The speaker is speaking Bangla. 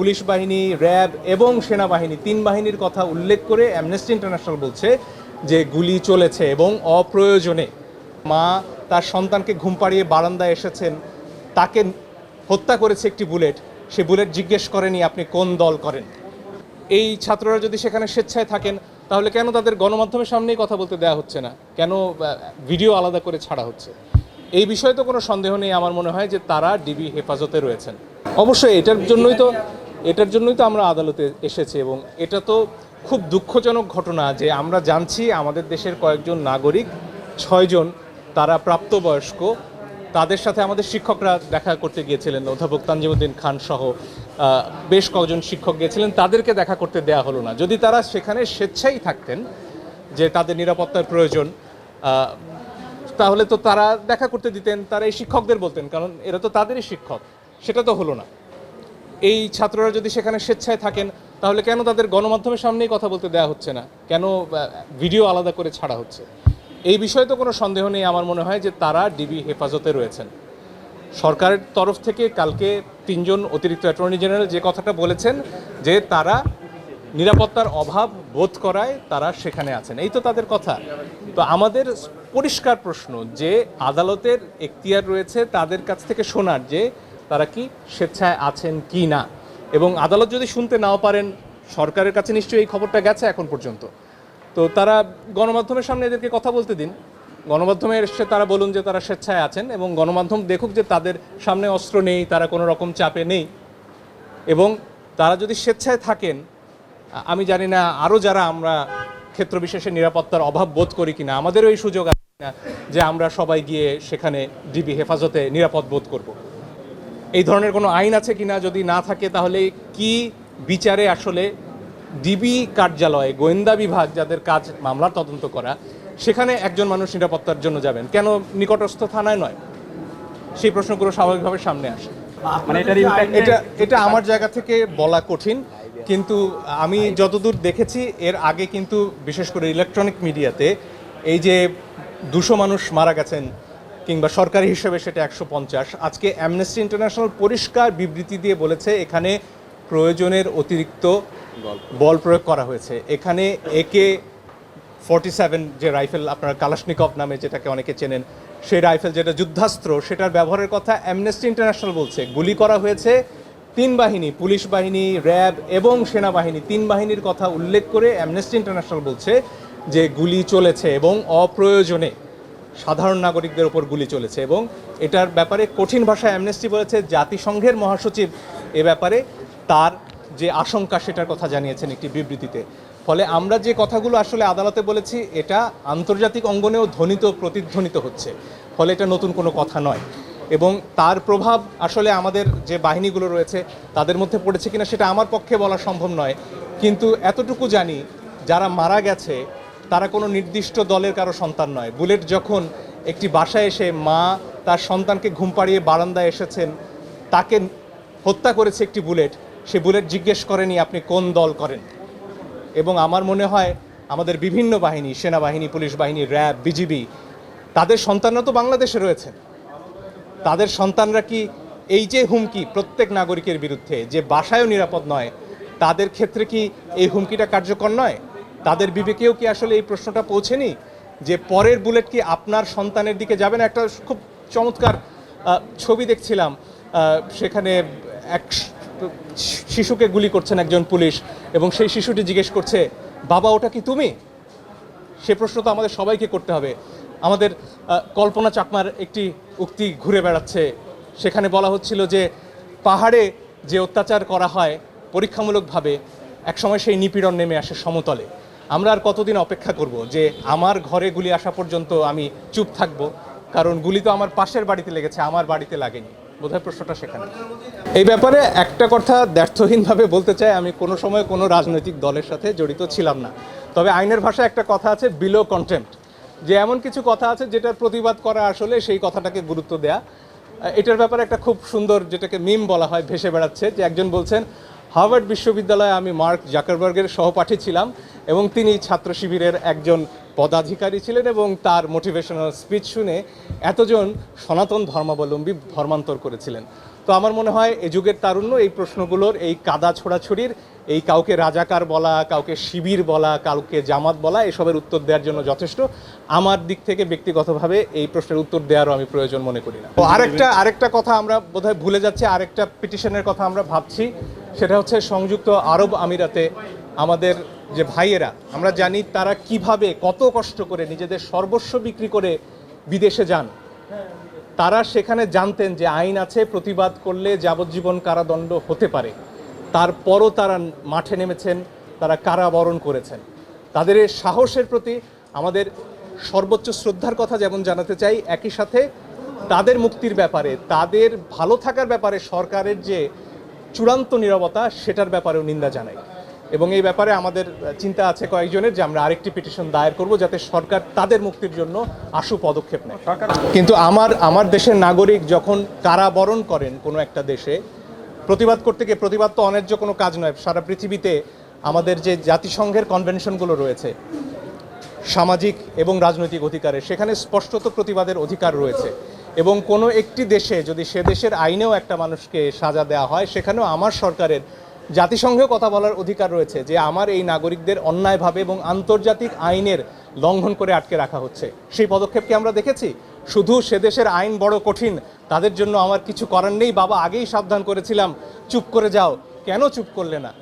পুলিশ বাহিনী, র্যাব এবং সেনাবাহিনী তিন বাহিনীর কথা উল্লেখ করে অ্যামনেস্টি ইন্টারন্যাশনাল বলছে যে গুলি চলেছে এবং অপ্রয়োজনে মা তার সন্তানকে ঘুম পাড়িয়ে বারান্দায় এসেছেন। তাকে হত্যা করেছে একটি বুলেট। সে বুলেট জিজ্ঞেস করেনি আপনি কোন দল করেন। এই ছাত্ররা যদি সেখানে স্বেচ্ছায় থাকেন, তাহলে কেন তাদের গণমাধ্যমের সামনেই কথা বলতে দেওয়া হচ্ছে না? কেন ভিডিও আলাদা করে ছাড়া হচ্ছে? এই বিষয়ে তো কোনো সন্দেহ নেই। আমার মনে হয় যে তারা ডিবি হেফাজতে রয়েছেন। অবশ্যই এটার জন্যই তো এটার জন্যই তো আমরা আদালতে এসেছি এবং এটা তো খুব দুঃখজনক ঘটনা যে আমরা জানছি আমাদের দেশের কয়েকজন নাগরিক, ছয়জন তারা প্রাপ্তবয়স্ক, তাদের সাথে আমাদের শিক্ষকরা দেখা করতে গিয়েছিলেন, অধ্যাপক তানজিমুদ্দিন খান সহ বেশ কয়েকজন শিক্ষক গিয়েছিলেন, তাদেরকে দেখা করতে দেয়া হলো না। যদি তারা সেখানে স্বেচ্ছাই থাকতেন যে তাদের নিরাপত্তার প্রয়োজন তাহলে তো তারা দেখা করতে দিতেন, তারা এই শিক্ষকদের বলতেন, কারণ এরা তো তাদেরই শিক্ষক, সেটা তো হলো না। এই ছাত্ররা যদি সেখানে স্বেচ্ছায় থাকেন, তাহলে কেন তাদের গণমাধ্যমের সামনেই কথা বলতে দেওয়া হচ্ছে না? কেন ভিডিও আলাদা করে ছাড়া হচ্ছে? এই বিষয়ে তো কোনো সন্দেহ নেই আমার মনে হয় যে তারা ডিবি হেফাজতে রয়েছেন। সরকারের তরফ থেকে কালকে তিনজন অতিরিক্ত অ্যাটর্নি জেনারেল যে কথাটা বলেছেন, যে তারা নিরাপত্তার অভাব বোধ করায় তারা সেখানে আছেন। এই তো তাদের কথা। তো আমাদের পরিষ্কার প্রশ্ন যে আদালতের এখতিয়ার রয়েছে তাদের কাছ থেকে শোনার যে তারা কি স্বেচ্ছায় আছেন কি না? এবং আদালত যদি শুনতে নাও পারেন, সরকারের কাছে নিশ্চয়ই এই খবরটা গেছে এখন পর্যন্ত। তো তারা গণমাধ্যমের সামনে এদেরকে কথা বলতে দিন। গণমাধ্যমে এসে তারা বলুন যে তারা স্বেচ্ছায় আছেন এবং গণমাধ্যম দেখুক যে তাদের সামনে অস্ত্র নেই, তারা কোনো রকম চাপে নেই। এবং তারা যদি স্বেচ্ছায় থাকেন, আমি জানি না আরও যারা আমরা ক্ষেত্র বিশেষে নিরাপত্তার অভাব বোধ করি কিনা, আমাদেরও এই সুযোগ আছে কিনা যে আমরা সবাই গিয়ে সেখানে ডিবি হেফাজতে নিরাপদ বোধ করব। এই ধরনের কোনো আইন আছে কিনা যদি না থাকে তাহলে কি বিচারে আসলে ডিবি কার্যালয়ে গোয়েন্দা বিভাগ যাদের কাজ মামলার তদন্ত করা সেখানে একজন মানুষ নিরাপত্তার জন্য যাবেন? কেন নিকটস্থ থানায় নয়? সেই প্রশ্নগুলো স্বাভাবিকভাবে সামনে আসে। মানে এটা এটা আমার জায়গা থেকে বলা কঠিন কিন্তু আমি যতদূর দেখেছি এর আগে কিন্তু বিশেষ করে ইলেকট্রনিক মিডিয়াতে এই যে দুশো মানুষ মারা গেছেন কিংবা সরকারি হিসেবে সেটা একশো পঞ্চাশ। আজকে অ্যামনেস্টি ইন্টারন্যাশনাল পরিষ্কার বিবৃতি দিয়ে বলেছে, এখানে প্রয়োজনের অতিরিক্ত বল প্রয়োগ করা হয়েছে। এখানে একে ফর্টি সেভেন যে রাইফেল, আপনার কালাশনিকভ নামে যেটাকে অনেকে চেনেন, সেই রাইফেল যেটা যুদ্ধাস্ত্র, সেটার ব্যবহারের কথা অ্যামনেস্টি ইন্টারন্যাশনাল বলছে। গুলি করা হয়েছে তিন বাহিনী, পুলিশ বাহিনী, র্যাব এবং সেনাবাহিনী। তিন বাহিনীর কথা উল্লেখ করে অ্যামনেস্টি ইন্টারন্যাশনাল বলছে যে গুলি চলেছে এবং অপ্রয়োজনে সাধারণ নাগরিকদের ওপর গুলি চলেছে এবং এটার ব্যাপারে কঠিন ভাষায় অ্যামনেস্টি বলেছে জাতিসংঘের মহাসচিব। এ ব্যাপারে তার যে আশঙ্কা সেটার কথা জানিয়েছেন একটি বিবৃতিতে। ফলে আমরা যে কথাগুলো আসলে আদালতে বলেছি, এটা আন্তর্জাতিক অঙ্গনেও ধ্বনিত, প্রতিধ্বনিত হচ্ছে। ফলে এটা নতুন কোনো কথা নয়। এবং তার প্রভাব আসলে আমাদের যে বাহিনীগুলো রয়েছে, তাদের মধ্যে পড়েছে কিনা সেটা আমার পক্ষে বলা সম্ভব নয়। কিন্তু এতটুকু জানি, যারা মারা গেছে তারা কোনো নির্দিষ্ট দলের কারও সন্তান নয়। বুলেট যখন একটি বাসায় এসে মা তার সন্তানকে ঘুম পাড়িয়ে বারান্দায় এসেছেন, তাকে হত্যা করেছে একটি বুলেট, সে বুলেট জিজ্ঞেস করেনি, আপনি কোন দল করেন? এবং আমার মনে হয় আমাদের বিভিন্ন বাহিনী, সেনাবাহিনী, পুলিশ বাহিনী, র্যাব, বিজিবি, তাদের সন্তানরা তো বাংলাদেশে রয়েছে। তাদের সন্তানরা কি এই যে হুমকি প্রত্যেক নাগরিকের বিরুদ্ধে, যে বাসায়ও নিরাপদ নয়, তাদের ক্ষেত্রে কি এই হুমকিটা কার্যকর নয়? তাদের বিবেকেও কি আসলে এই প্রশ্নটা পৌঁছেনি? যে পরের বুলেট কি আপনার সন্তানের দিকে যাবে? না, একটা খুব চমৎকার ছবি দেখছিলাম সেখানে এক শিশুকে গুলি করছেন একজন পুলিশ এবং সেই শিশুটি জিজ্ঞেস করছে, বাবা, ওটা কি তুমি? সে প্রশ্ন তো আমাদের সবাইকে করতে হবে। আমাদের কল্পনা চাকমার একটি উক্তি ঘুরে বেড়াচ্ছে। সেখানে বলা হচ্ছিল যে, পাহাড়ে যে অত্যাচার করা হয় পরীক্ষামূলকভাবে, একসময় সেই নিপীড়ন নেমে আসে সমতলে। আমরা আর কতদিন অপেক্ষা করব যে আমার ঘরে গুলি আসা পর্যন্ত আমি চুপ থাকব? কারণ গুলি তো আমার পাশের বাড়িতে লেগেছে, আমার বাড়িতে লাগেনি। বোধহয় প্রশ্নটা সেখানে। এই ব্যাপারে একটা কথা ব্যর্থহীনভাবে বলতে চাই, আমি কোনো সময় কোনো রাজনৈতিক দলের সাথে জড়িত ছিলাম না। তবে আইনের ভাষায় একটা কথা আছে বিলো কন্টেম্পট যে এমন কিছু কথা আছে যেটার প্রতিবাদ করা আসলে সেই কথাটাকে গুরুত্ব দেয়া। এটার ব্যাপারে একটা খুব সুন্দর যেটাকে মিম বলা হয়, ভেসে বেড়াচ্ছে, যে একজন বলছেন হার্ভার্ড বিশ্ববিদ্যালয়ে আমি মার্ক জাকারবার্গের সহপাঠী ছিলাম এবং তিনি ছাত্র শিবিরের একজন পদাধিকারী ছিলেন এবং তার মোটিভেশনাল স্পিচ শুনে এতজন সনাতন ধর্মাবলম্বী ধর্মান্তর করেছিলেন। তো আমার মনে হয় এই যুগের তারুণ্য, এই প্রশ্নগুলোর, এই কাদা ছোড়াছড়ির, এই কাউকে রাজাকার বলা, কাউকে শিবির বলা, কাউকে জামাত বলা, এসবের উত্তর দেওয়ার জন্য যথেষ্ট। আমার দিক থেকে ব্যক্তিগতভাবে এই প্রশ্নের উত্তর দেওয়ারও আমি প্রয়োজন মনে করি না। তো আরেকটা আরেকটা কথা আমরা বোধহয় ভুলে যাচ্ছি, আরেকটা পিটিশনের কথা আমরা ভাবছি। সেটা হচ্ছে সংযুক্ত আরব আমিরাতে আমাদের যে ভাইয়েরা, আমরা জানি তারা কীভাবে কত কষ্ট করে নিজেদের সর্বস্ব বিক্রি করে বিদেশে যান। তারা সেখানে জানতেন যে আইন আছে, প্রতিবাদ করলে যাবজ্জীবন কারাদণ্ড হতে পারে। তারপরও তারা মাঠে নেমেছেন, তারা কারাবরণ করেছেন। তাদের সাহসের প্রতি আমাদের সর্বোচ্চ শ্রদ্ধার কথা যেমন জানাতে চাই, একই সাথে তাদের মুক্তির ব্যাপারে, তাদের ভালো থাকার ব্যাপারে সরকারের যে চূড়ান্ত নিরবতা সেটার ব্যাপারেও নিন্দা জানাই। এবং এই ব্যাপারে আমাদের চিন্তা আছে কয়েকজনের যে আমরা আরেকটি পিটিশন দায়ের করব যাতে সরকার তাদের মুক্তির জন্য আশু পদক্ষেপ নেয়। কিন্তু আমার আমার দেশের নাগরিক যখন কারাবরণ করেন কোনো একটা দেশে প্রতিবাদ করতে গিয়ে প্রতিবাদ তো অন্যায্য কোনো কাজ নয় সারা পৃথিবীতে আমাদের যে জাতিসংঘের কনভেনশনগুলো রয়েছে সামাজিক এবং রাজনৈতিক অধিকারের সেখানে স্পষ্টত প্রতিবাদের অধিকার রয়েছে। এবং কোনো একটি দেশে যদি সে দেশের আইনেও একটা মানুষকে সাজা দেওয়া হয়, সেখানেও আমার সরকারের জাতিসংঘেও কথা বলার অধিকার রয়েছে যে আমার এই নাগরিকদের অন্যায়ভাবে এবং আন্তর্জাতিক আইনের লঙ্ঘন করে আটকে রাখা হচ্ছে। সেই পদক্ষেপকে আমরা দেখেছি? শুধু সে দেশের আইন বড় কঠিন, তাদের জন্য আমার কিছু করার নেই, বাবা আগেই সাবধান করেছিলাম, চুপ করে যাও। কেন চুপ করলে না?